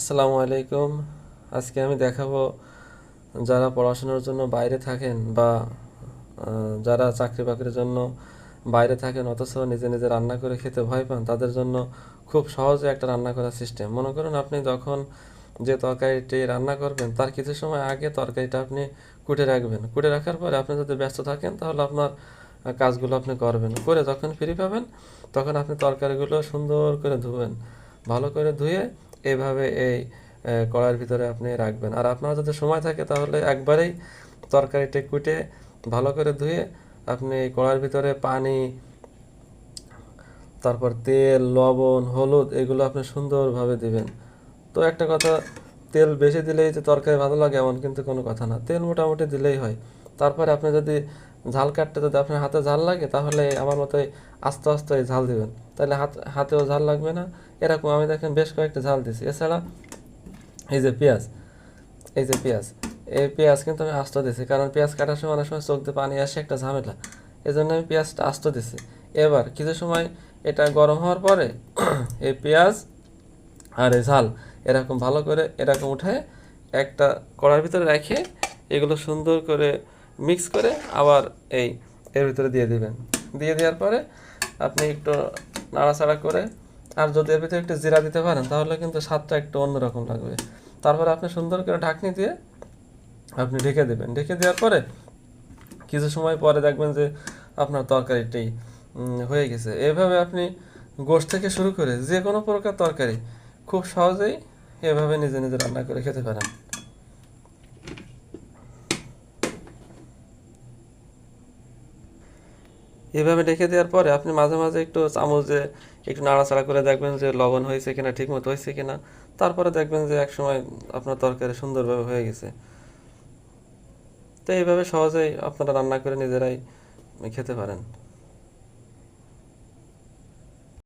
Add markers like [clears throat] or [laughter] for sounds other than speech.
আসসালামু আলাইকুম। আজকে আমি দেখাবো যারা পড়াশোনার জন্য বাইরে থাকেন বা যারা চাকরি বাকরির জন্য বাইরে থাকেন অথচ নিজে নিজে রান্না করে খেতে ভয় পান, তাদের জন্য খুব সহজে একটা রান্না করার সিস্টেম। মনে করুন আপনি যখন যে তরকারিটি রান্না করবেন, তার কিছু সময় আগে তরকারিটা আপনি কুটে রাখবেন। কুটে রাখার পরে আপনি যদি ব্যস্ত থাকেন, তাহলে আপনার কাজগুলো আপনি করবেন। করে যখন ফ্রি পাবেন, তখন আপনি তরকারিগুলো সুন্দর করে ধুবেন। ভালো করে ধুয়ে এইভাবে এই কড়াইয়ের ভিতরে আপনি রাখবেন। আর আপনার যদি সময় থাকে তাহলে একবারেই তরকারিটা কুটে ভালো করে ধুয়ে আপনি কড়াইয়ের ভিতরে পানি, তারপর তেল, লবণ, হলুদ এগুলো আপনি সুন্দরভাবে দিবেন। তো একটা কথা, তেল বেশি দিলেই যে তরকারি ভালো লাগে এমন কিন্তু কোনো কথা না। তেল মোটামুটি দিলেই হয়। তারপরে আপনি যদি ঝাল কাটতে যদি আপনার হাতে ঝাল লাগে তাহলে আমার মতে আস্তে আস্তে ঝাল দিবেন। তাহলে হাত, হাতেও ঝাল লাগবে না। এরকম আমি দেখেন বেশ কয়েকটা ঝাল দিছি। এছাড়া এই যে পেঁয়াজ, এই যে পেঁয়াজ, এই পেঁয়াজ কিন্তু আমি আস্ত দিছি। কারণ পেঁয়াজ কাটার সময় অনেক সময় চোখ দিয়ে পানি আসে, একটা ঝামেলা। এই জন্য আমি পেঁয়াজটা আস্ত দিছি। এবার কিছু সময় এটা গরম হওয়ার পরে [clears throat] এই পেঁয়াজ আর এই ঝাল এরকম ভালো করে এরকম উঠে একটা কড়ার ভিতরে রেখে এগুলো সুন্দর করে মিক্স করে আবার এই এর ভিতরে দিয়ে দিবেন। দিয়ে দেওয়ার পরে আপনি একটু নাড়াচাড়া করে, আর যদি এর ভিতরে একটু জিরা দিতে পারেন, তাহলে কিন্তু স্বাদটা একটু অন্যরকম লাগবে। তারপরে আপনি সুন্দর করে ঢাকনি দিয়ে আপনি ঢেকে দেবেন। ঢেকে দেওয়ার পরে কিছু সময় পরে দেখবেন যে আপনার তরকারিটি হয়ে গেছে। এভাবে আপনি গোশ থেকে শুরু করে যে কোনো প্রকার তরকারি খুব সহজেই এভাবে নিজে নিজে রান্না করে খেতে পারেন। এভাবে রেখে দেওয়ার পরে আপনি মাঝে মাঝে একটু চামচে একটু নাড়াচাড়া করে দেখবেন যে লবণ হয়েছে কিনা ঠিক মতো হয়েছে কিনা। তারপরে দেখবেন যে একসময় আপনার তরকারি সুন্দরভাবে হয়ে গেছে। তো এইভাবে সহজেই আপনারা রান্না করে নিজেরাই খেতে পারেন।